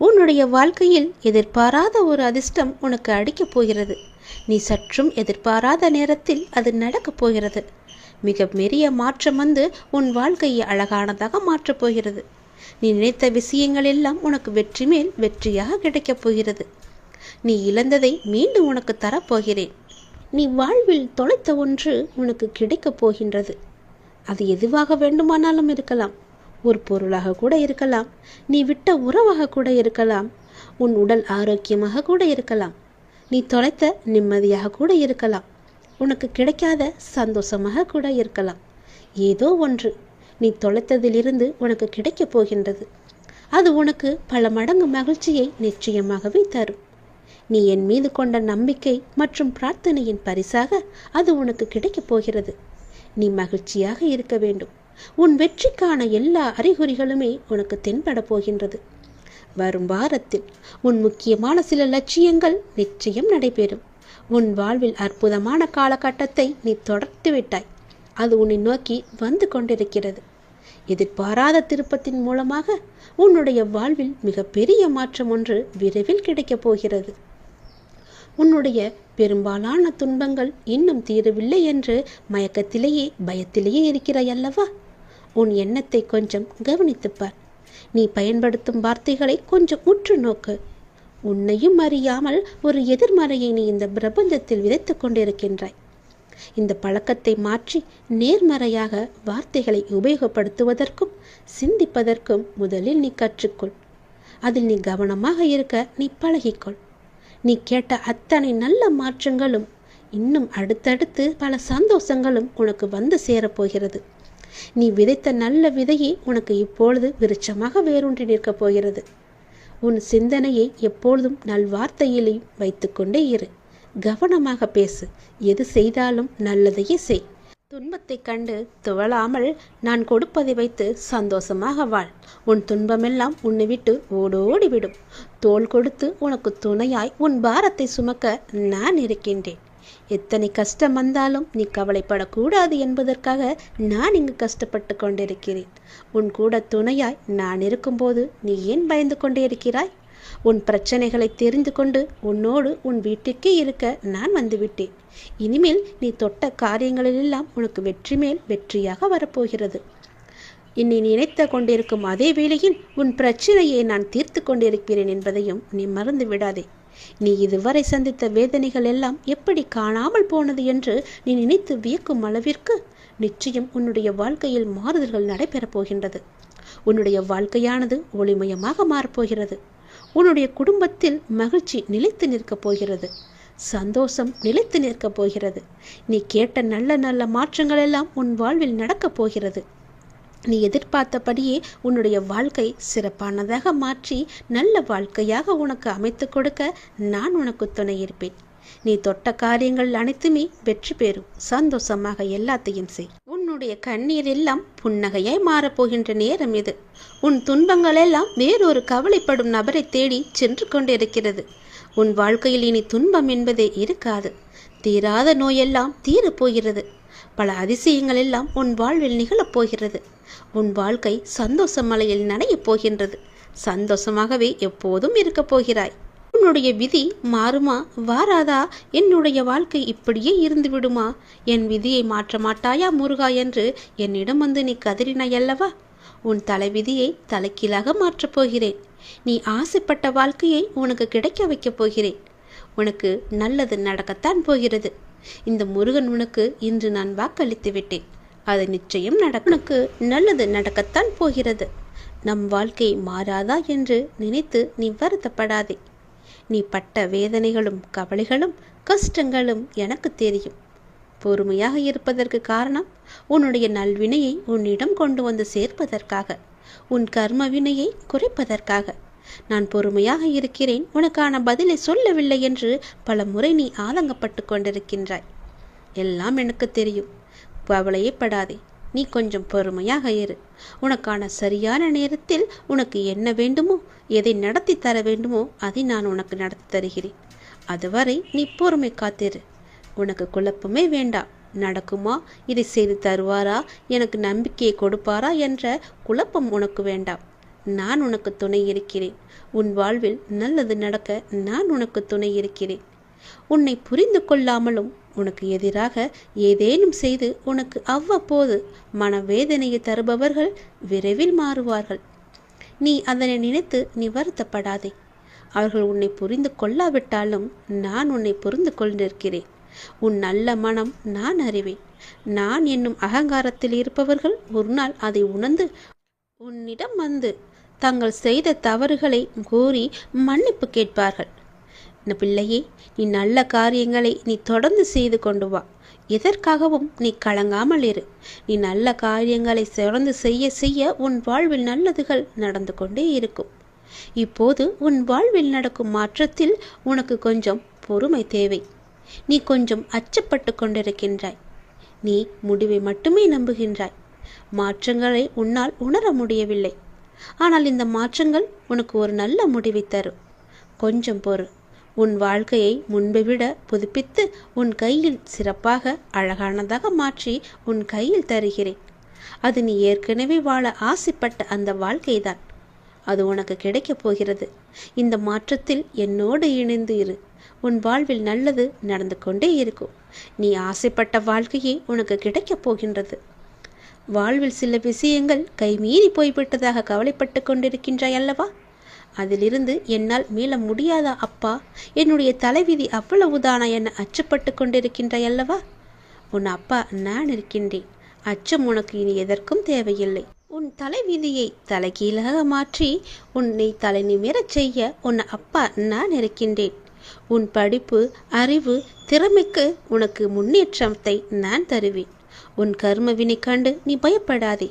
உன்னுடைய வாழ்க்கையில் எதிர்பாராத ஒரு அதிர்ஷ்டம் உனக்கு அடிக்கப் போகிறது. நீ சற்றும் எதிர்பாராத நேரத்தில் அது நடக்கப் போகிறது. மிக மெரிய மாற்றம் வந்து உன் வாழ்க்கையை அழகானதாக மாற்றப் போகிறது. நீ நினைத்த விஷயங்கள் எல்லாம் உனக்கு வெற்றி மேல் வெற்றியாக கிடைக்கப் போகிறது. நீ இழந்ததை மீண்டும் உனக்கு தரப்போகிறேன் நீ வாழ்வில் தொலைத்த ஒன்று உனக்கு கிடைக்கப் போகின்றது. அது எதுவாக வேண்டுமானாலும் இருக்கலாம். ஒரு பொருளாக கூட இருக்கலாம். நீ விட்ட உறவாக கூட இருக்கலாம். உன் உடல் ஆரோக்கியமாக கூட இருக்கலாம். நீ தொலைத்த நிம்மதியாக கூட இருக்கலாம். உனக்கு கிடைக்காத சந்தோஷமாக கூட இருக்கலாம். ஏதோ ஒன்று. நீ தொலைத்ததிலிருந்து உனக்கு கிடைக்கப் போகின்றது. அது உனக்கு பல மடங்கு மகிழ்ச்சியை நிச்சயமாகவே தரும். நீ என் மீது கொண்ட நம்பிக்கை மற்றும் பிரார்த்தனையின் பரிசாக அது உனக்கு கிடைக்கப் போகிறது. நீ மகிழ்ச்சியாக இருக்க வேண்டும். உன் வெற்றிக்கான எல்லா அறிகுறிகளுமே உனக்கு தென்பட போகின்றது. வரும் வாரத்தில் உன் முக்கியமான சில லட்சியங்கள் நிச்சயம் நடைபெறும். உன் வாழ்வில் அற்புதமான காலகட்டத்தை நீ தொடர்த்து விட்டாய். அது உன்னை நோக்கி வந்து கொண்டிருக்கிறது. எதிர்பாராத திருப்பத்தின் மூலமாக உன்னுடைய வாழ்வில் மிகப்பெரிய மாற்றம் ஒன்று விரைவில் கிடைக்கப் போகிறது. உன்னுடைய பெரும்பாலான துன்பங்கள் இன்னும் தீரவில்லை என்று மயக்கத்திலேயே பயத்திலேயே இருக்கிறாய் அல்லவா? உன் எண்ணத்தை கொஞ்சம் கவனித்துப்பார். நீ பயன்படுத்தும் வார்த்தைகளை கொஞ்சம் உற்று நோக்கு. உன்னையும் அறியாமல் ஒரு எதிர்மறையை நீ இந்த பிரபஞ்சத்தில் விதைத்துக் கொண்டிருக்கின்றாய். இந்த பழக்கத்தை மாற்றி நேர்மறையாக வார்த்தைகளை உபயோகப்படுத்துவதற்கும் சிந்திப்பதற்கும் முதலில் நீ கற்றுக்கொள். அதில் நீ கவனமாக இருக்க நீ பழகிக்கொள். நீ கேட்ட அத்தனை நல்ல மாற்றங்களும் இன்னும் அடுத்தடுத்து பல சந்தோஷங்களும் உனக்கு வந்து சேரப்போகிறது நீ விதைத்த நல்ல விதையே உனக்கு இப்பொழுது விருட்சமாக வேரூன்றி நிற்கப் போகிறது. உன் சிந்தனையை எப்பொழுதும் நல்வார்த்தையிலையும் வைத்துக்கொண்டே இரு. கவனமாக பேசு. எது செய்தாலும் நல்லதையே செய். துன்பத்தைக் கண்டு துவளாமல் நான் கொடுப்பதை வைத்து சந்தோஷமாக வாழ். உன் துன்பமெல்லாம் உன்னை விட்டு ஓடோடி விடும் தோள் கொடுத்து உனக்கு துணையாய் உன் பாரத்தை சுமக்க நான் இருக்கின்றேன். எத்தனை கஷ்டம் வந்தாலும் நீ கவலைப்படக்கூடாது என்பதற்காக நான் இங்கு கஷ்டப்பட்டு கொண்டிருக்கிறேன். உன் கூட துணையாய் நான் இருக்கும்போது நீ ஏன் பயந்து கொண்டே இருக்கிறாய்? உன் பிரச்சனைகளை தெரிந்து கொண்டு உன்னோடு உன் வீட்டுக்கே இருக்க நான் வந்துவிட்டேன். இனிமேல் நீ தொட்ட காரியங்களிலெல்லாம் உனக்கு வெற்றி மேல் வெற்றியாக வரப்போகிறது. என்னை நினைத்து கொண்டிருக்கும் அதே வேளையில் உன் பிரச்சனையை நான் தீர்த்து கொண்டிருக்கிறேன் என்பதையும் நீ மறந்து விடாதே நீ இதுவரை சந்தித்த வேதனைகள் எல்லாம் எப்படி காணாமல் போனது என்று நீ நினைத்து வியக்கும் அளவிற்கு நிச்சயம் உன்னுடைய வாழ்க்கையில் மாறுதல்கள் நடைபெறப் போகின்றது. உன்னுடைய வாழ்க்கையானது ஒளிமயமாக மாறப்போகிறது. உன்னுடைய குடும்பத்தில் மகிழ்ச்சி நிலைத்து நிற்கப் போகிறது. சந்தோஷம் நிலைத்து நிற்கப் போகிறது. நீ கேட்ட நல்ல நல்ல மாற்றங்கள் எல்லாம் உன் வாழ்வில் நடக்கப் போகிறது. நீ எதிர்பார்த்தபடியே உன்னுடைய வாழ்க்கை சிறப்பானதாக மாற்றி நல்ல வாழ்க்கையாக உனக்கு அமைத்து கொடுக்க நான் உனக்கு துணை இருப்பேன் நீ தொட்ட காரியங்கள் அனைத்துமே வெற்றி பெறும். சந்தோஷமாக எல்லாத்தையும் செய். உன்னுடைய கண்ணீர் எல்லாம் புன்னகையாய் மாறப்போகின்ற நேரம் இது. உன் துன்பங்கள் எல்லாம் வேறொரு கவலைப்படும் நபரை தேடி சென்று கொண்டிருக்கிறது. உன் வாழ்க்கையில் இனி துன்பம் என்பதே இருக்காது. தீராத நோயெல்லாம் தீரப்போகிறது. பல அதிசயங்கள் எல்லாம் உன் வாழ்வில் நிகழப் போகிறது உன் வாழ்க்கை சந்தோஷ மலையில் நனையப் போகின்றது. சந்தோஷமாகவே எப்போதும் இருக்கப் போகிறாய். உன்னுடைய விதி மாறுமா? வாராதா? என்னுடைய வாழ்க்கை இப்படியே இருந்து விடுமா என் விதியை மாற்ற மாட்டாயா முருகா என்று என்னிடம் வந்து நீ கதறினாய் அல்லவா? உன் தலைவிதியை தலைக்கீழாக மாற்றப் போகிறேன். நீ ஆசைப்பட்ட வாழ்க்கையை உனக்கு கிடைக்க வைக்கப் போகிறேன். உனக்கு நல்லது நடக்கத்தான் போகிறது. இந்த முருகன் உனக்கு இன்று நான் வாக்களித்து விட்டேன். அது நிச்சயம் நடக்கனுக்கு உனக்கு நல்லது நடக்கத்தான் போகிறது. நம் வாழ்க்கை மாறாதா என்று நினைத்து நீ வருத்தப்படாதே. நீ பட்ட வேதனைகளும் கவலைகளும் கஷ்டங்களும் எனக்கு தெரியும். பொறுமையாக இருப்பதற்கு காரணம் உன்னுடைய நல்வினையை உன்னிடம் கொண்டு வந்து சேர்ப்பதற்காக உன் கர்ம வினையை குறைப்பதற்காக. நான் பொறுமையாக இருக்கிறேன். உனக்கான பதிலை சொல்லவில்லை என்று பல முறை நீ ஆதங்கப்பட்டு கொண்டிருக்கின்றாய். எல்லாம் எனக்கு தெரியும். கவலையே படாதே. நீ கொஞ்சம் பொறுமையாக இரு. உனக்கான சரியான நேரத்தில் உனக்கு என்ன வேண்டுமோ எதை நடத்தி தர வேண்டுமோ அதை நான் உனக்கு நடத்தி தருகிறேன். அதுவரை நீ பொறுமை காத்திரு. உனக்கு குழப்பமே வேண்டாம் நடக்குமா? இதை செய்து தருவாரா? எனக்கு நம்பிக்கையை கொடுப்பாரா? என்ற குழப்பம் உனக்கு வேண்டாம். நான் உனக்கு துணை இருக்கிறேன். உன் வாழ்வில் நல்லது நடக்க நான் உனக்கு துணை இருக்கிறேன். உன்னை புரிந்து கொள்ளாமலும் உனக்கு எதிராக ஏதேனும் செய்து உனக்கு அவ்வப்போது மனவேதனையை தருபவர்கள் விரைவில் மாறுவார்கள். நீ அதனை நினைத்து நீ வருத்தப்படாதே. அவர்கள் உன்னை புரிந்து கொள்ளாவிட்டாலும் நான் உன்னை புரிந்து கொண்டிருக்கிறேன் உன் நல்ல மனம் நான் அறிவேன். நான் என்னும் அகங்காரத்தில் இருப்பவர்கள் ஒரு நாள் அதை உணர்ந்து உன்னிடம் வந்து தங்கள் செய்த தவறுகளை கூறி மன்னிப்பு கேட்பார்கள். இந்த பிள்ளையே நீ நல்ல காரியங்களை நீ தொடர்ந்து செய்து கொண்டு வா. எதற்காகவும் நீ கலங்காமல் இரு. நீ நல்ல காரியங்களை தொடர்ந்து செய்ய செய்ய உன் வாழ்வில் நல்லதுகள் நடந்து கொண்டே இருக்கும். இப்போது உன் வாழ்வில் நடக்கும் மாற்றத்தில் உனக்கு கொஞ்சம் பொறுமை தேவை. நீ கொஞ்சம் அச்சப்பட்டு கொண்டிருக்கின்றாய். நீ முடிவை மட்டுமே நம்புகின்றாய். மாற்றங்களை உன்னால் உணர முடியவில்லை. ஆனால் இந்த மாற்றங்கள் உனக்கு ஒரு நல்ல முடிவை தரும். கொஞ்சம் பொறு. உன் வாழ்க்கையை முன்பை விட புதுப்பித்து உன் கையில் சிறப்பாக அழகானதாக மாற்றி உன் கையில் தருகிறேன். அது நீ ஏற்கனவே வாழ ஆசைப்பட்ட அந்த வாழ்க்கைதான். அது உனக்கு கிடைக்கப் போகிறது. இந்த மாற்றத்தில் என்னோடு இணைந்து இரு. உன் வாழ்வில் நல்லது நடந்து கொண்டே இருக்கும். நீ ஆசைப்பட்ட வாழ்க்கையே உனக்கு கிடைக்கப் போகின்றது. வாழ்வில் சில விஷயங்கள் கைமீறி போய்விட்டதாக கவலைப்பட்டு கொண்டிருக்கின்றாய் அல்லவா? அதிலிருந்து என்னால் மீள முடியாதா அப்பா? என்னுடைய தலைவிதி அவ்வளவுதானா என அச்சப்பட்டு கொண்டிருக்கின்றாய் அல்லவா? உன் அப்பா நான் இருக்கின்றேன். அச்சம் உனக்கு இனி எதற்கும் தேவையில்லை. உன் தலைவிதியை தலைகீழாக மாற்றி உன்னை தலை நிமிரச் செய்ய உன் அப்பா நான் இருக்கின்றேன். உன் படிப்பு அறிவு திறமைக்கு உனக்கு முன்னேற்றத்தை நான் தருவேன். உன் கர்மவினை கண்டு நீ பயப்படாதே.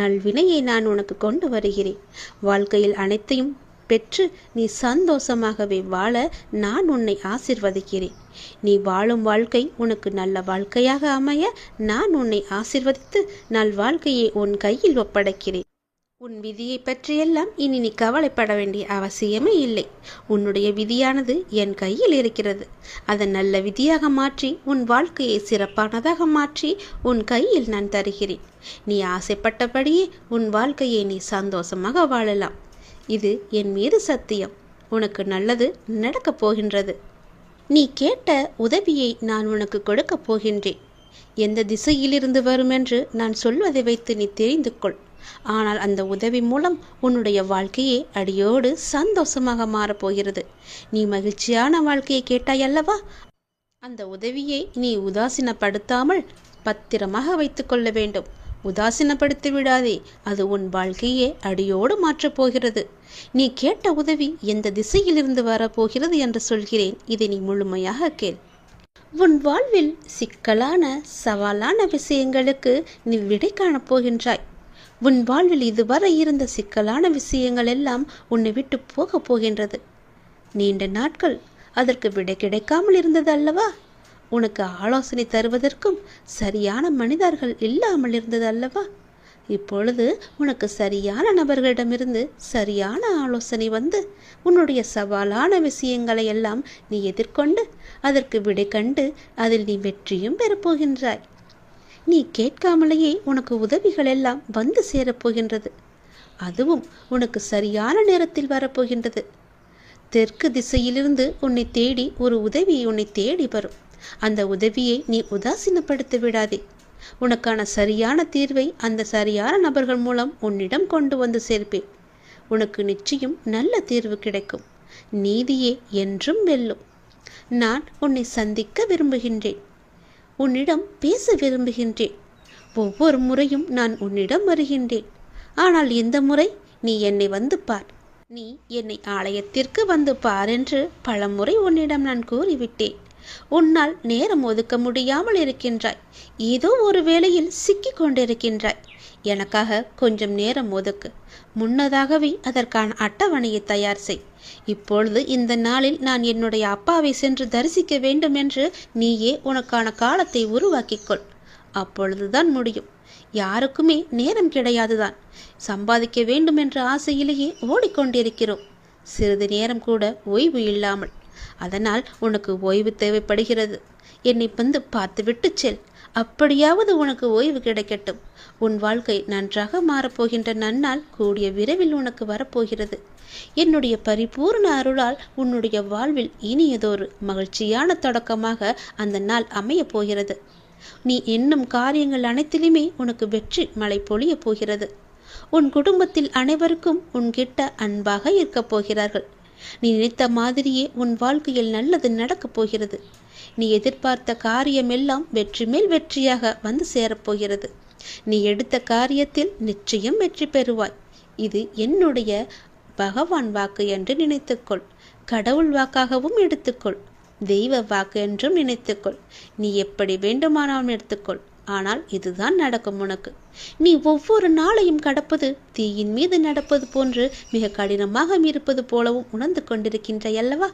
நல்வினையை நான் உனக்கு கொண்டு வருகிறேன். வாழ்க்கையில் அனைத்தையும் பெற்று நீ சந்தோஷமாகவே வாழ நான் உன்னை ஆசிர்வதிக்கிறேன். நீ வாழும் வாழ்க்கை உனக்கு நல்ல வாழ்க்கையாக அமைய நான் உன்னை ஆசிர்வதித்து நல் வாழ்க்கையை உன் கையில் ஒப்படைக்கிறேன். உன் விதியை பற்றியெல்லாம் இனி நீ கவலைப்பட வேண்டிய அவசியமே இல்லை. உன்னுடைய விதியானது என் கையில் இருக்கிறது. அதை நல்ல விதியாக மாற்றி உன் வாழ்க்கையை சிறப்பானதாக மாற்றி உன் கையில் நான் தருகிறேன். நீ ஆசைப்பட்டபடியே உன் வாழ்க்கையை நீ சந்தோஷமாக வாழலாம். இது என் மீது சத்தியம். உனக்கு நல்லது நடக்கப் போகின்றது. நீ கேட்ட உதவியை நான் உனக்கு கொடுக்கப் போகின்றேன். எந்த திசையிலிருந்து வரும் என்று நான் சொல்வதை வைத்து நீ தெரிந்து கொள். ஆனால் அந்த உதவி மூலம் உன்னுடைய வாழ்க்கையே அடியோடு சந்தோஷமாக மாறப்போகிறது. நீ மகிழ்ச்சியான வாழ்க்கையை கேட்டாய் அல்லவா? அந்த உதவியை நீ உதாசீனப்படுத்தாமல் பத்திரமாக வைத்துக்கொள்ள வேண்டும். உதாசீனப்படுத்தி விடாதே அது உன் வாழ்க்கையே அடியோடு மாற்றப் போகிறது. நீ கேட்ட உதவி எந்த திசையிலிருந்து வரப்போகிறது என்று சொல்கிறேன். இதை நீ முழுமையாக கேள். உன் வாழ்வில் சிக்கலான சவாலான விஷயங்களுக்கு நீ விடை காணப் போகின்றாய். உன் வாழ்வில் இதுவரை இருந்த சிக்கலான விஷயங்கள் எல்லாம் உன்னை விட்டு போகப் போகின்றது. நீண்ட நாட்கள் அதற்கு விடை கிடைக்காமல் இருந்தது அல்லவா? உனக்கு ஆலோசனை தருவதற்கும் சரியான மனிதர்கள் இல்லாமல் இருந்தது அல்லவா? இப்பொழுது உனக்கு சரியான நபர்களிடமிருந்து சரியான ஆலோசனை வந்து உன்னுடைய சவாலான விஷயங்களை எல்லாம் நீ எதிர்கொண்டு அதற்கு விடை கண்டு அதில் நீ வெற்றியும் பெறப்போகின்றாய் நீ கேட்காமலேயே உனக்கு உதவிகள் எல்லாம் வந்து சேரப்போகின்றது. அதுவும் உனக்கு சரியான நேரத்தில் வரப்போகின்றது. தெற்கு திசையிலிருந்து உன்னை தேடி ஒரு உதவி உன்னை தேடி வரும். அந்த உதவியை நீ உதாசீனப்படுத்த விடாதே. உனக்கான சரியான தீர்வை அந்த சரியான நபர்கள் மூலம் உன்னிடம் கொண்டு வந்து சேர்ப்பேன். உனக்கு நிச்சயம் நல்ல தீர்வு கிடைக்கும். நீதியே என்றும் வெல்லும். நான் உன்னை சந்திக்க விரும்புகின்றேன். உன்னிடம் பேச விரும்புகின்றேன். ஒவ்வொரு முறையும் நான் உன்னிடம் வருகின்றேன். ஆனால் இந்த முறை நீ என்னை வந்து பார். நீ என்னை ஆலயத்திற்கு வந்து பார் என்று பலமுறை உன்னிடம் நான் கூறிவிட்டேன். உன்னால் நேரம் ஒதுக்க முடியாமல் இருக்கின்றாய். ஏதோ ஒரு வேளையில் சிக்கிக் கொண்டிருக்கின்றாய். எனக்காக கொஞ்சம் நேரம் ஒதுக்கு. முன்னதாகவே அதற்கான அட்டவணையை தயார் செய். இப்பொழுது இந்த நாளில் நான் என்னுடைய அப்பாவை சென்று தரிசிக்க வேண்டும் என்று நீயே உனக்கான காலத்தை உருவாக்கிக்கொள். அப்பொழுதுதான் முடியும். யாருக்குமே நேரம் கிடையாதுதான். சம்பாதிக்க வேண்டும் என்ற ஆசையிலேயே ஓடிக்கொண்டிருக்கிறோம். சிறிது நேரம் கூட ஓய்வு இல்லாமல். அதனால் உனக்கு ஓய்வு தேவைப்படுகிறது. என்னை வந்து பார்த்துவிட்டு செல். அப்படியாவது உனக்கு ஓய்வு கிடைக்கட்டும். உன் வாழ்க்கை நன்றாக மாறப்போகின்ற நன்னால் கூடிய விரைவில் உனக்கு வரப்போகிறது. என்னுடைய பரிபூர்ண அருளால் உன்னுடைய வாழ்வில் இனியதொரு மகிழ்ச்சியான தொடக்கமாக அந்த நாள் அமையப் போகிறது. நீ என்னும் காரியங்கள் அனைத்திலுமே உனக்கு வெற்றி மழை பொழியப் போகிறது. உன் குடும்பத்தில் அனைவருக்கும் உன்கிட்ட அன்பாக இருக்கப் போகிறார்கள். நீ நினைத்த மாதிரியே உன் வாழ்க்கையில் நல்லது நடக்கப் போகிறது. நீ எதிர்பார்த்த காரியமெல்லாம் வெற்றி மேல் வெற்றியாக வந்து சேரப்போகிறது. நீ எடுத்த காரியத்தில் நிச்சயம் வெற்றி பெறுவாய். இது என்னுடைய பகவான் வாக்கு என்று நினைத்துக்கொள். கடவுள் வாக்காகவும் எடுத்துக்கொள். தெய்வ வாக்கு என்றும் நினைத்துக்கொள். நீ எப்படி வேண்டுமானாலும் எடுத்துக்கொள். ஆனால் இதுதான் நடக்கும் உனக்கு. நீ ஒவ்வொரு நாளையும் கடப்பது தீயின் மீது நடப்பது போன்று மிக கடினமாக இருப்பது போலவும் உணர்ந்து கொண்டிருக்கின்றாய் அல்லவா?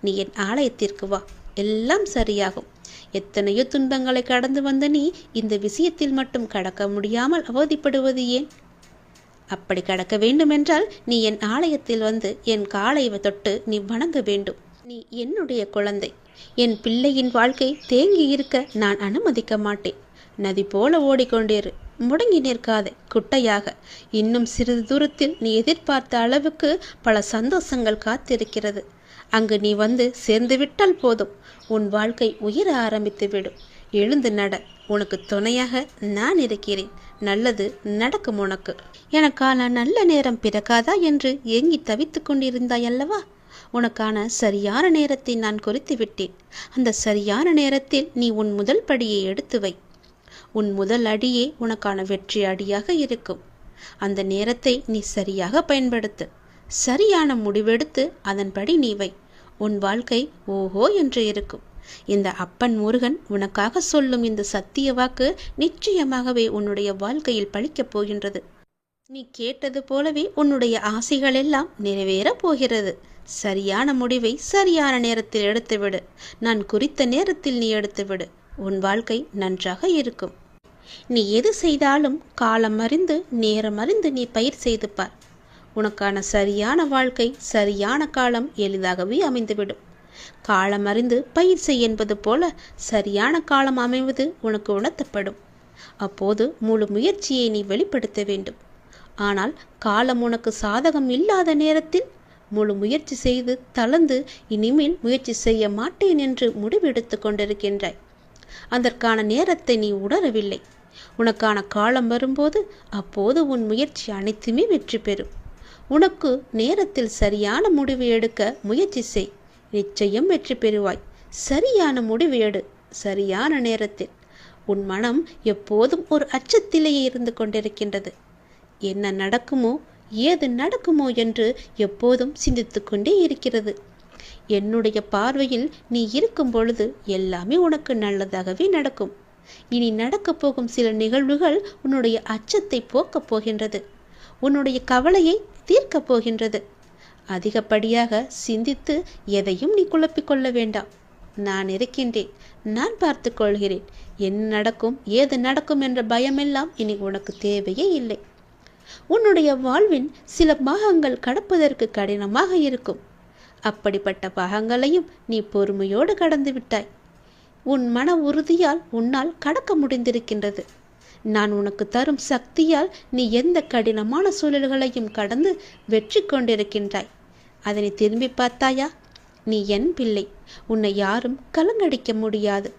நீ என் ஆலயத்திற்கு வா. எல்லாம் சரியாகும். எத்தனையோ துன்பங்களை கடந்து வந்த நீ இந்த விஷயத்தில் மட்டும் கடக்க முடியாமல் அவதிப்படுவது ஏன்? அப்படி கடக்க வேண்டுமென்றால் நீ என் ஆலயத்தில் வந்து என் காலை தொட்டு நீ வணங்க வேண்டும். நீ என்னுடைய குழந்தை. என் பிள்ளையின் வாழ்க்கை தேங்கி இருக்க நான் அனுமதிக்க மாட்டேன். நதி போல ஓடிக்கொண்டிரு. முடங்கி நிற்காதே குட்டையாக. இன்னும் சிறிது தூரத்தில் நீ எதிர்பார்த்த அளவுக்கு பல சந்தோஷங்கள் காத்திருக்கிறது. அங்கு நீ வந்து சேர்ந்து விட்டால் போதும். உன் வாழ்க்கை உயிர ஆரம்பித்து விடும். எழுந்து நட. உனக்கு துணையாக நான் இருக்கிறேன். நல்லது நடக்கும் உனக்கு. எனக்கான நல்ல நேரம் பிறக்காதா என்று ஏங்கி தவித்து கொண்டிருந்தாய் அல்லவா? உனக்கான சரியான நேரத்தை நான் குறித்து விட்டேன். அந்த சரியான நேரத்தில் நீ உன் முதல் படியை எடுத்து வை. உன் முதல் அடியே உனக்கான வெற்றி அடியாக இருக்கும். அந்த நேரத்தை நீ சரியாக பயன்படுத்து. சரியான முடிவெடுத்து அதன்படி நீ வை. உன் வாழ்க்கை ஓஹோ என்று இருக்கும். இந்த அப்பன் முருகன் உனக்காக சொல்லும் இந்த சத்திய வாக்கு நிச்சயமாகவே உன்னுடைய வாழ்க்கையில் பழிக்கப் போகின்றது. நீ கேட்டது போலவே உன்னுடைய ஆசைகள் எல்லாம் நிறைவேறப் போகிறது. சரியான முடிவை சரியான நேரத்தில் எடுத்துவிடு. நான் குறித்த நேரத்தில் நீ எடுத்துவிடு. உன் வாழ்க்கை நன்றாக இருக்கும். நீ எது செய்தாலும் காலம் அறிந்து நேரம் அறிந்து நீ பயிர் செய்து பார் உனக்கான சரியான வாழ்க்கை சரியான காலம் எளிதாகவே அமைந்துவிடும். காலம் அறிந்து பயிர் செய் என்பது போல சரியான காலம் அமைவது உனக்கு உணர்த்தப்படும். அப்போது முழு முயற்சியை நீ வெளிப்படுத்த வேண்டும். ஆனால் காலம் உனக்கு சாதகம் இல்லாத நேரத்தில் முழு முயற்சி செய்து தளர்ந்து இனிமேல் முயற்சி செய்ய மாட்டேன் என்று முடிவெடுத்து கொண்டிருக்கின்றாய். அதற்கான நேரத்தை நீ உணரவில்லை. உனக்கான காலம் வரும்போது அப்போது உன் முயற்சி அனைத்துமே வெற்றி பெறும். உனக்கு நேரத்தில் சரியான முடிவு எடுக்க முயற்சி செய். நிச்சயம் வெற்றி பெறுவாய். சரியான முடிவு எடு. சரியான நேரத்தில். உன் மனம் எப்போதும் ஒரு அச்சத்திலேயே இருந்து கொண்டிருக்கின்றது. என்ன நடக்குமோ ஏது நடக்குமோ என்று எப்போதும் சிந்தித்து கொண்டே இருக்கிறது. என்னுடைய பார்வையில் நீ இருக்கும் பொழுது எல்லாமே உனக்கு நல்லதாகவே நடக்கும். இனி நடக்கப் போகும் சில நிகழ்வுகள் உன்னுடைய அச்சத்தை போக்கப் போகின்றது. உன்னுடைய கவலையை தீர்க்கப் போகின்றது அதிகப்படியாக சிந்தித்து எதையும் நீ குழப்பிக் கொள்ள வேண்டாம். நான் இருக்கின்றேன். நான் பார்த்து கொள்கிறேன். என்ன நடக்கும் ஏது நடக்கும் என்ற பயமெல்லாம் இனி உனக்கு தேவையே இல்லை. உன்னுடைய வாழ்வின் சில பாகங்கள் கடப்பதற்கு கடினமாக இருக்கும். அப்படிப்பட்ட பாகங்களையும் நீ பொறுமையோடு கடந்து விட்டாய். உன் மன உறுதியால் உன்னால் கடக்க முடிந்திருக்கின்றது. நான் உனக்கு தரும் சக்தியால் நீ எந்த கடினமான சூழல்களையும் கடந்து வெற்றி கொண்டிருக்கின்றாய். அதனை திரும்பி பார்த்தாயா? நீ என் பிள்ளை. உன்னை யாரும் கலங்கடிக்க முடியாது.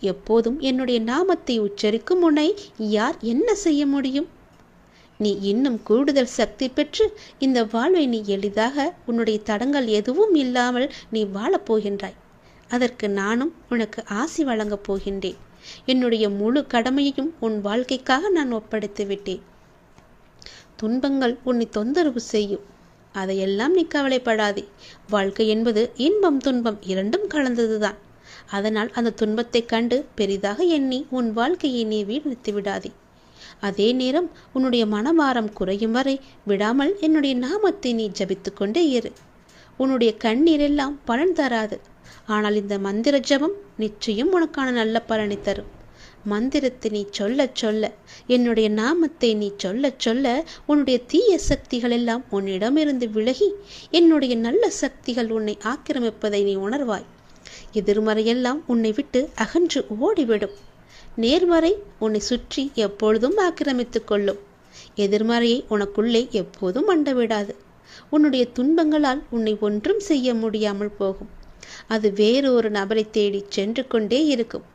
எப்போதும் என்னுடைய நாமத்தை உச்சரிக்கும் உன்னை யார் என்ன செய்ய முடியும்? நீ இன்னும் கூடுதல் சக்தி பெற்று இந்த வாழ்வை நீ எளிதாக உன்னுடைய தடங்கள் எதுவும் இல்லாமல் நீ வாழப் போகின்றாய். அதற்கு நானும் உனக்கு ஆசி வழங்கப் போகின்றேன். என்னுடைய முழு கடமையையும் உன் வாழ்க்கைக்காக நான் ஒப்படைத்து விட்டேன் துன்பங்கள் உன்னை தொந்தரவு செய்யும். அதையெல்லாம் நீ கவலைப்படாதே. வாழ்க்கை என்பது இன்பம் துன்பம் இரண்டும் கலந்ததுதான். அதனால் அந்த துன்பத்தைக் கண்டு பெரிதாக எண்ணி உன் வாழ்க்கையை நீ வீழ்த்து விடாதே அதே நேரம் உன்னுடைய மனபாரம் குறையும் வரை விடாமல் என்னுடைய நாமத்தை நீ ஜபித்து கொண்டே இரு. உன்னுடைய கண்ணீர் எல்லாம் பலன் தராது. ஆனால் இந்த மந்திர ஜபம் நிச்சயம் உனக்கான நல்ல பலனை தரும். மந்திரத்தை நீ சொல்ல சொல்ல என்னுடைய நாமத்தை நீ சொல்ல சொல்ல உன்னுடைய தீய சக்திகள் எல்லாம் உன்னிடமிருந்து விலகி என்னுடைய நல்ல சக்திகள் உன்னை ஆக்கிரமிப்பதை நீ உணர்வாய். எதிர்மறையெல்லாம் உன்னை விட்டு அகன்று ஓடிவிடும். நேர்மறை உன்னை சுற்றி எப்பொழுதும் ஆக்கிரமித்துக் கொள்ளும். எதிர்மறையை உனக்குள்ளே எப்போதும் அண்டவிடாது. உன்னுடைய துன்பங்களால் உன்னை ஒன்றும் செய்ய முடியாமல் போகும். அது வேறு ஒரு நபரை தேடி சென்று கொண்டே இருக்கும்.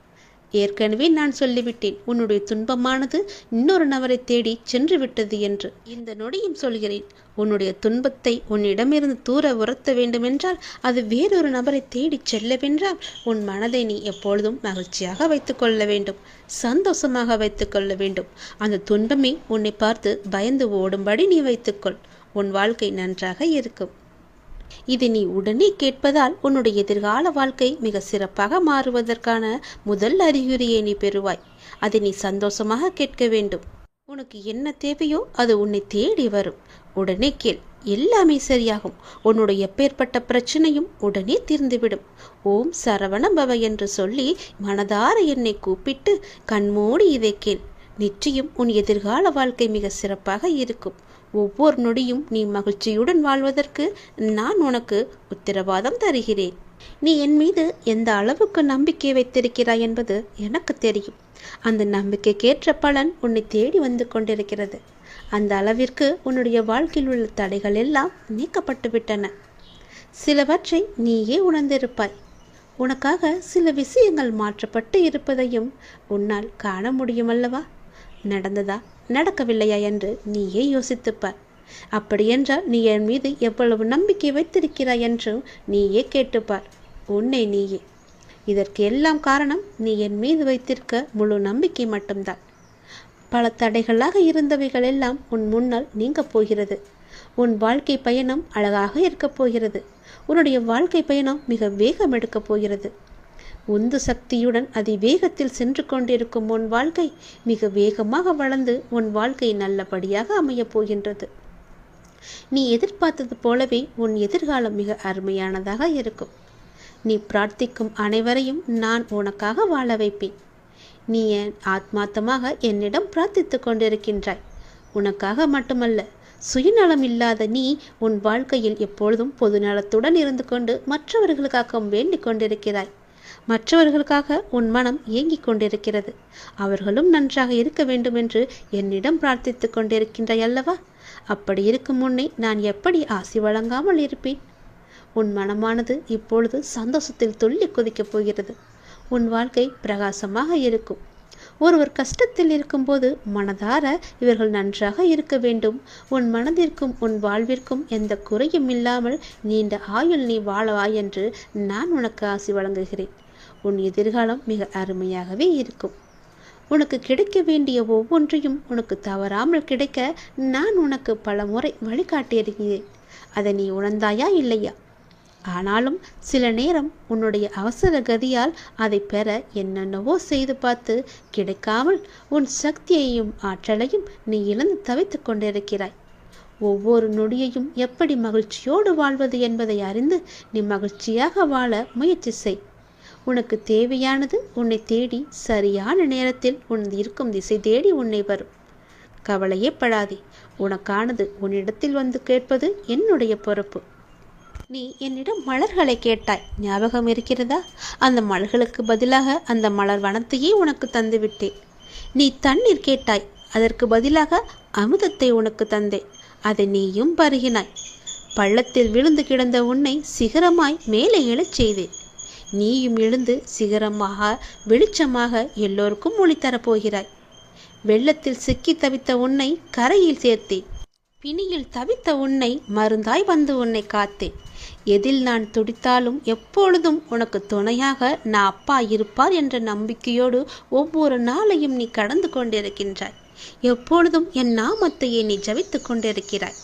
ஏற்கனவே நான் சொல்லிவிட்டேன் உன்னுடைய துன்பமானது இன்னொரு நபரை தேடி சென்று விட்டது என்று. இந்த நொடியும் சொல்கிறேன் உன்னுடைய துன்பத்தை உன்னிடமிருந்து தூர உரத்த வேண்டுமென்றால் அது வேறொரு நபரை தேடி செல்லவென்றால் உன் மனதை நீ எப்பொழுதும் மகிழ்ச்சியாக வைத்துக்கொள்ள வேண்டும் சந்தோஷமாக வைத்துக்கொள்ள வேண்டும். அந்த துன்பமே உன்னை பார்த்து பயந்து ஓடும்படி நீ வைத்துக்கொள் உன் வாழ்க்கை நன்றாக இருக்கும். இது நீ உடனே கேட்பதால் உன்னுடைய எதிர்கால வாழ்க்கை மிக சிறப்பாக மாறுவதற்கான முதல் அறிகுறியை நீ பெறுவாய். அதை நீ சந்தோஷமாக கேட்க வேண்டும். உனக்கு என்ன தேவையோ அது உன்னை தேடி வரும். உடனே கேள். எல்லாமே சரியாகும். உன்னுடைய எப்பேற்பட்ட பிரச்சனையும் உடனே தீர்ந்துவிடும். ஓம் சரவண பவ என்று சொல்லி மனதார என்னை கூப்பிட்டு கண்மூடி இதை கேள். நிச்சயம் உன் எதிர்கால வாழ்க்கை மிக சிறப்பாக இருக்கும். ஒவ்வொரு நொடியும் நீ மகிழ்ச்சியுடன் வாழ்வதற்கு நான் உனக்கு உத்தரவாதம் தருகிறேன். நீ என் மீது எந்த அளவுக்கு நம்பிக்கை வைத்திருக்கிறாய் என்பது எனக்கு தெரியும். அந்த நம்பிக்கைக்கேற்ற பலன் உன்னை தேடி வந்து கொண்டிருக்கிறது. அந்த அளவிற்கு உன்னுடைய வாழ்க்கையில் உள்ள தடைகள் எல்லாம் நீக்கப்பட்டு விட்டன. சிலவற்றை நீயே உணர்ந்திருப்பாய். உனக்காக சில விஷயங்கள் மாற்றப்பட்டு இருப்பதையும் உன்னால் காண முடியுமல்லவா நடந்ததா? நடக்கவில்லையா என்று நீயே யோசித்துப்பார் அப்படியென்றால் நீ என் மீது எவ்வளவு நம்பிக்கை வைத்திருக்கிறாய் என்றும் நீயே கேட்டுப்பார். உன்னை நீயே. இதற்கு எல்லாம் காரணம் நீ என் மீது வைத்திருக்க முழு நம்பிக்கை மட்டும்தான். பல தடைகளாக இருந்தவைகள் எல்லாம் உன் முன்னால் நீங்கப் போகிறது. உன் வாழ்க்கை பயணம் அழகாக இருக்கப் போகிறது. உன்னுடைய வாழ்க்கை பயணம் மிக வேகம் எடுக்கப் போகிறது. உந்து சக்தியுடன் அதிவேகத்தில் சென்று கொண்டிருக்கும் உன் வாழ்க்கை மிக வேகமாக வளர்ந்து உன் வாழ்க்கை நல்லபடியாக அமையப் போகின்றது. நீ எதிர்பார்த்தது போலவே உன் எதிர்காலம் மிக அருமையானதாக இருக்கும். நீ பிரார்த்திக்கும் அனைவரையும் நான் உனக்காக வாழ வைப்பேன். நீ என் ஆத்மார்த்தமாக என்னிடம் பிரார்த்தித்து கொண்டிருக்கின்றாய். உனக்காக மட்டுமல்ல சுயநலம் இல்லாத நீ உன் வாழ்க்கையில் எப்பொழுதும் பொதுநலத்துடன் இருந்து கொண்டு மற்றவர்களுக்காகவும் வேண்டிக் கொண்டிருக்கிறாய். மற்றவர்களுக்காக உன் மனம் ஏங்கிக் கொண்டிருக்கிறது. அவர்களும் நன்றாக இருக்க வேண்டும் என்று என்னிடம் பிரார்த்தித்துக் கொண்டிருக்கின்றாய் அல்லவா? அப்படி இருக்கும் முன்னே நான் எப்படி ஆசி வழங்காமல் இருப்பேன்? உன் மனமானது இப்பொழுது சந்தோஷத்தில் துள்ளி குதிக்கப் போகிறது. உன் வாழ்க்கை பிரகாசமாக இருக்கும். ஒருவர் கஷ்டத்தில் இருக்கும்போது மனதார இவர்கள் நன்றாக இருக்க வேண்டும். உன் மனதிற்கும் உன் வாழ்விற்கும் எந்த குறையும் இல்லாமல் நீண்ட ஆயுள் நீ வாழவாய் என்று நான் உனக்கு ஆசி வழங்குகிறேன். உன் எதிர்காலம் மிக அருமையாகவே இருக்கும். உனக்கு கிடைக்க வேண்டிய ஒவ்வொன்றையும் உனக்கு தவறாமல் கிடைக்க நான் உனக்கு பல முறை வழிகாட்டியிருக்கிறேன். அதை நீ உணர்ந்தாயா இல்லையா? ஆனாலும் சில நேரம் உன்னுடைய அவசர கதியால் அதை பெற என்னென்னவோ செய்து பார்த்து கிடைக்காமல் உன் சக்தியையும் ஆற்றலையும் நீ இழந்து தவித்துக் கொண்டிருக்கிறாய். ஒவ்வொரு நொடியையும் எப்படி மகிழ்ச்சியோடு வாழ்வது என்பதை அறிந்து நீ மகிழ்ச்சியாக வாழ முயற்சி செய். உனக்கு தேவையானது உன்னை தேடி சரியான நேரத்தில் உன் இருக்கும் திசை தேடி உன்னை வரும். கவலையே படாதே உனக்கானது உன்னிடத்தில் வந்து கேட்பது என்னுடைய பொறுப்பு. நீ என்னிடம் மலர்களை கேட்டாய். ஞாபகம் இருக்கிறதா? அந்த மலர்களுக்கு பதிலாக அந்த மலர் வனத்தையே உனக்கு தந்துவிட்டேன். நீ தண்ணீர் கேட்டாய். அதற்கு பதிலாக அமுதத்தை உனக்கு தந்தேன். அதை நீயும் பருகினாய். பள்ளத்தில் விழுந்து கிடந்த உன்னை சிகரமாய் மேலே எழச் செய்தேன். நீயும் எழுந்து சிகரமாக வெளிச்சமாக எல்லோருக்கும் ஒளி தரப்போகிறாய். வெள்ளத்தில் சிக்கி தவித்த உன்னை கரையில் சேர்த்தேன். பிணியில் தவித்த உன்னை மருந்தாய் வந்து உன்னை காத்தேன். எதில் நான் துடித்தாலும் எப்பொழுதும் உனக்கு துணையாக நான் அப்பா இருப்பார் என்ற நம்பிக்கையோடு ஒவ்வொரு நாளையும் நீ கடந்து கொண்டிருக்கின்றாய். எப்பொழுதும் என் நாமத்தையே நீ ஜபித்துக் கொண்டிருக்கிறாய்.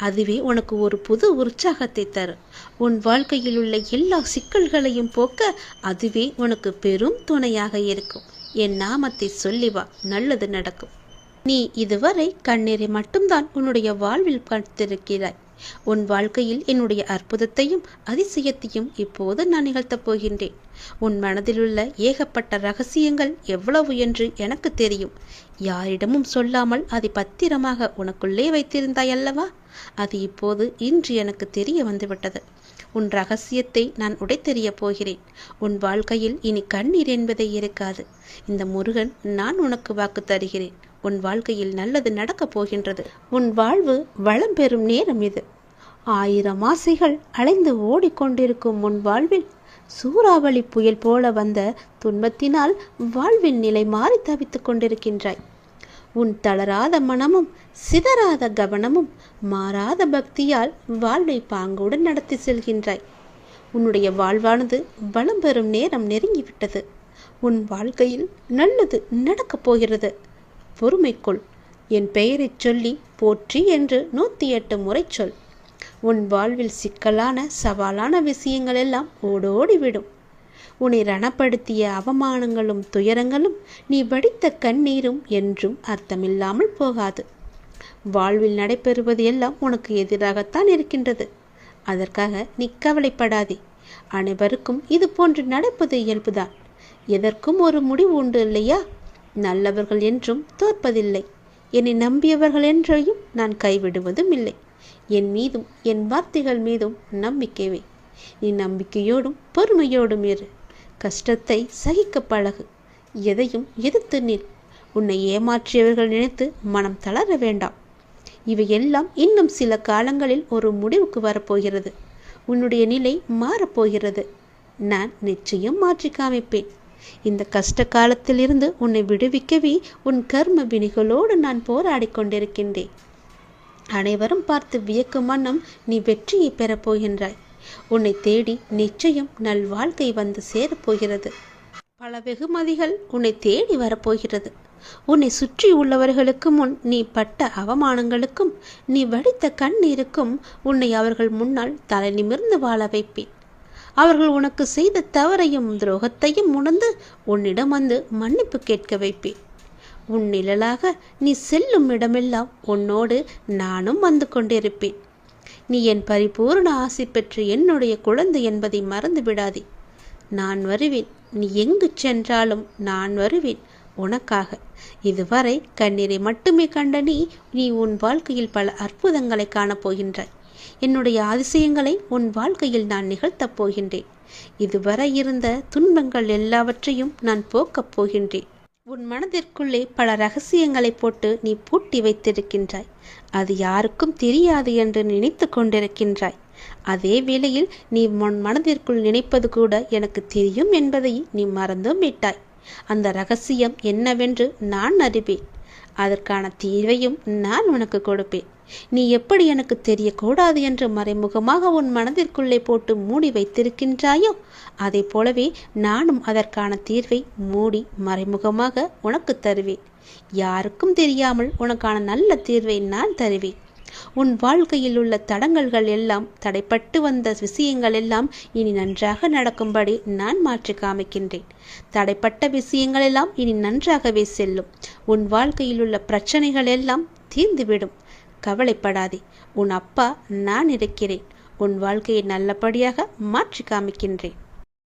அதுவே உனக்கு ஒரு புது உற்சாகத்தை தரும். உன் வாழ்க்கையில் உள்ள எல்லா சிக்கல்களையும் போக்க அதுவே உனக்கு பெரும் துணையாக இருக்கும். என் நாமத்தை சொல்லி வா நல்லது நடக்கும். நீ இதுவரை கண்ணீரை மட்டும்தான் உன்னுடைய வாழ்வில் பார்த்திருக்கிறாய். உன் வாழ்க்கையில் என்னுடைய அற்புதத்தையும் அதிசயத்தையும் இப்போது நான் நிகழ்த்தப் போகின்றேன். உன் மனதிலுள்ள ஏகப்பட்ட ரகசியங்கள் எவ்வளவு என்று எனக்கு தெரியும். யாரிடமும் சொல்லாமல் அதை பத்திரமாக உனக்குள்ளே வைத்திருந்தாய் அல்லவா? அது இப்போது இன்று எனக்கு தெரிய வந்துவிட்டது. உன் ரகசியத்தை நான் உடைத்தெறியப் போகிறேன். உன் வாழ்க்கையில் இனி கண்ணீர் என்பதே இருக்காது. இந்த முருகன் நான் உனக்கு வாக்கு தருகிறேன். உன் வாழ்க்கையில் நல்லது நடக்கப் போகின்றது. உன் வாழ்வு வளம் பெறும் நேரம் இது. ஆயிரம் ஆசைகள் அலைந்து ஓடிக்கொண்டிருக்கும் உன் வாழ்வில் சூறாவளி புயல் போல வந்த துன்பத்தினால் வாழ்வின் நிலை மாறி தவித்துக் கொண்டிருக்கின்றாய். உன் தளராத மனமும் சிதறாத கவனமும் மாறாத பக்தியால் வாழ்வை பாங்குடன் நடத்தி செல்கின்றாய். உன்னுடைய வாழ்வானது வளம் பெறும் நேரம் நெருங்கிவிட்டது. உன் வாழ்க்கையில் நல்லது நடக்கப் போகிறது. பொறுமைக்குள் என் பெயரைச் சொல்லி போற்றி என்று நூற்றி எட்டு முறை சொல். உன் வாழ்வில் சிக்கலான சவாலான விஷயங்கள் எல்லாம் ஓடோடிவிடும். உன்னை ரணப்படுத்திய அவமானங்களும் துயரங்களும் நீ வடித்த கண்ணீரும் என்றும் அர்த்தமில்லாமல் போகாது. வாழ்வில் நடைபெறுவது எல்லாம் உனக்கு எதிராகத்தான் இருக்கின்றது. அதற்காக நீ கவலைப்படாதே. அனைவருக்கும் இது போன்று நடப்பது இயல்புதான். எதற்கும் ஒரு முடிவு உண்டு இல்லையா? நல்லவர்கள் என்றும் தோற்பதில்லை. என்னை நம்பியவர்கள் என்றையும் நான் கைவிடுவதும் இல்லை. என் மீதும் என் வார்த்தைகள் மீதும் நம்பிக்கைவே நீ நம்பிக்கையோடும் பொறுமையோடும் இரு. கஷ்டத்தை சகிக்க பழகு. எதையும் எதிர்த்து நில். உன்னை ஏமாற்றியவர்கள் நினைத்து மனம் தளர வேண்டாம். இவையெல்லாம் இன்னும் சில காலங்களில் ஒரு முடிவுக்கு வரப்போகிறது. உன்னுடைய நிலை மாறப்போகிறது. நான் நிச்சயம் மாற்றி காமிப்பேன். இந்த கஷ்ட காலத்திலிருந்து உன்னை விடுவிக்கவே உன் கர்ம வினிகளோடு நான் போராடி கொண்டிருக்கின்றேன். அனைவரும் பார்த்து வியக்கும் வண்ணம் நீ வெற்றியை பெறப்போகின்றாய் போகின்றாய். உன்னை தேடி நிச்சயம் நல் வாழ்க்கை வந்து சேரப்போகிறது. பல வெகுமதிகள் உன்னை தேடி வரப்போகிறது. உன்னை சுற்றி உள்ளவர்களுக்கு முன் நீ பட்ட அவமானங்களுக்கும் நீ வடித்த கண்ணீருக்கும் உன்னை அவர்கள் முன்னால் தலை நிமிர்ந்து வாழ வைப்பேன். அவர்கள் உனக்கு செய்த தவறையும் துரோகத்தையும் உணர்ந்து உன்னிடம் வந்து மன்னிப்பு கேட்க வைப்பேன். உன் நிழலாக நீ செல்லும் இடமெல்லாம் உன்னோடு நானும் வந்து கொண்டிருப்பேன். நீ என் பரிபூர்ண ஆசை பெற்று என்னுடைய குழந்தை என்பதை மறந்து விடாதே. நான் வருவேன். நீ எங்கு சென்றாலும் நான் வருவேன். உனக்காக. இதுவரை கண்ணீரை மட்டுமே கண்ட நீ நீ உன் வாழ்க்கையில் பல அற்புதங்களை காணப்போகின்றாய் என்னுடைய அதிசயங்களை உன் வாழ்க்கையில் நான் நிகழ்த்தப் போகின்றேன். இதுவரை இருந்த துன்பங்கள் எல்லாவற்றையும் நான் போக்கப் போகின்றேன். உன் மனதிற்குள்ளே பல ரகசியங்களை போட்டு நீ பூட்டி வைத்திருக்கின்றாய். அது யாருக்கும் தெரியாது என்று நினைத்து கொண்டிருக்கின்றாய். அதே வேளையில் நீ உன் மனதிற்குள் நினைப்பது கூட எனக்கு தெரியும் என்பதை நீ மறந்தும் விட்டாய். அந்த ரகசியம் என்னவென்று நான் அறிவேன். அதற்கான தீர்வையும் நான் உனக்கு கொடுப்பேன். நீ எப்படி எனக்கு தெரியக்கூடாது என்று மறைமுகமாக உன் மனதிற்குள்ளே போட்டு மூடி வைத்திருக்கின்றாயோ? அதை போலவே நானும் அதற்கான தீர்வை மூடி மறைமுகமாக உனக்கு தருவேன். யாருக்கும் தெரியாமல் உனக்கான நல்ல தீர்வை நான் தருவேன். உன் வாழ்க்கையில் உள்ள தடங்கல்கள் எல்லாம் தடைப்பட்டு வந்த விஷயங்கள் எல்லாம் இனி நன்றாக நடக்கும்படி நான் மாற்றி காமிக்கின்றேன். தடைப்பட்ட விஷயங்கள் எல்லாம் இனி நன்றாகவே செல்லும். உன் வாழ்க்கையில் உள்ள பிரச்சனைகள் எல்லாம் தீர்ந்துவிடும். கவலைப்படாதே. உன் அப்பா நான் இருக்கிறேன். உன் வாழ்க்கையை நல்லபடியாக மாற்றி காமிக்கின்றேன்.